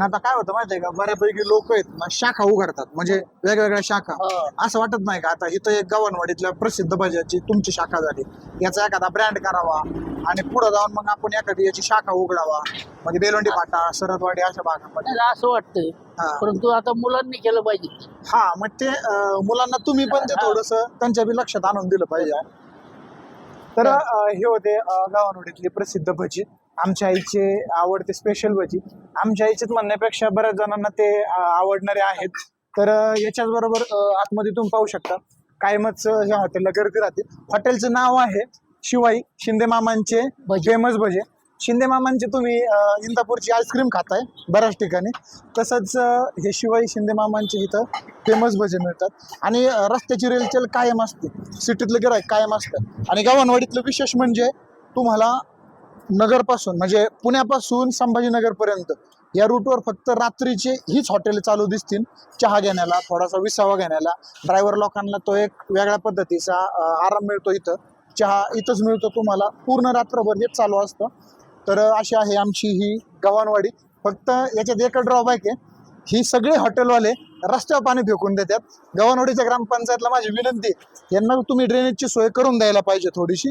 आता काय होतं माहितीये का बऱ्यापैकी लोक आहेत ना शाखा उघडतात. म्हणजे वेगवेगळ्या शाखा. असं वाटत नाही का आता इथं एक गव्हाणवाडीतल्या प्रसिद्ध भाज्याची तुमची शाखा झाली. याचा एखादा ब्रँड करावा आणि पुढे जाऊन मग आपण एखादी याची शाखा उघडावा. म्हणजे बेलोंडी फाटा सरदवाडी अशा भागामध्ये. मला असं वाटतंय. हा. परंतु आता मुलांनी केलं पाहिजे. हा मग ते अं, मुलांना तुम्ही पण ते थोडस त्यांच्या बी लक्षात आणून दिलं पाहिजे. तर अं, हे होते अं, प्रसिद्ध भजी आमच्या आईचे आवडते स्पेशल भजी. आमच्या आईचेच म्हणण्यापेक्षा बऱ्याच जणांना ते आवडणारे आहेत. तर याच्याच बरोबर आतमध्ये तुम्ही पाहू शकता. कायमच ह्या हॉटेलला गर्दी राहते. हॉटेलचं नाव आहे शिवाई शिंदे मामांचे. फेमस भजे. शिंदे मामांचे तुम्ही इंदापूरची आईस्क्रीम खाताय बऱ्याच ठिकाणी. तसंच हे शिवाई शिंदे मामांचे इथं फेमस भजे मिळतात. आणि रस्त्याची रेलचेल कायम असते. सिटीतलं गिरायक कायम असतं. आणि गव्हाणवाडीतलं विशेष म्हणजे तुम्हाला नगरपासून म्हणजे पुण्यापासून संभाजीनगरपर्यंत या रूटवर फक्त रात्रीचे हीच हॉटेल चालू दिसतील चहा घेण्याला थोडासा विसावा घेण्याला. ड्रायव्हर लोकांना तो एक वेगळ्या पद्धतीचा आराम मिळतो इथं. चहा इथंच मिळतो तुम्हाला. पूर्ण रात्रभर हेच चालू असतं. तर अशी आहे आमची ही गव्हाणवाडी. फक्त याच्यात एक ड्रॉबॅक आहे. ही सगळे हॉटेलवाले रस्त्यावर पाणी फेकून देतात. गव्हाणवाडीच्या ग्रामपंचायतला माझी विनंती यांना तुम्ही ड्रेनेजची सोय करून द्यायला पाहिजे थोडीशी.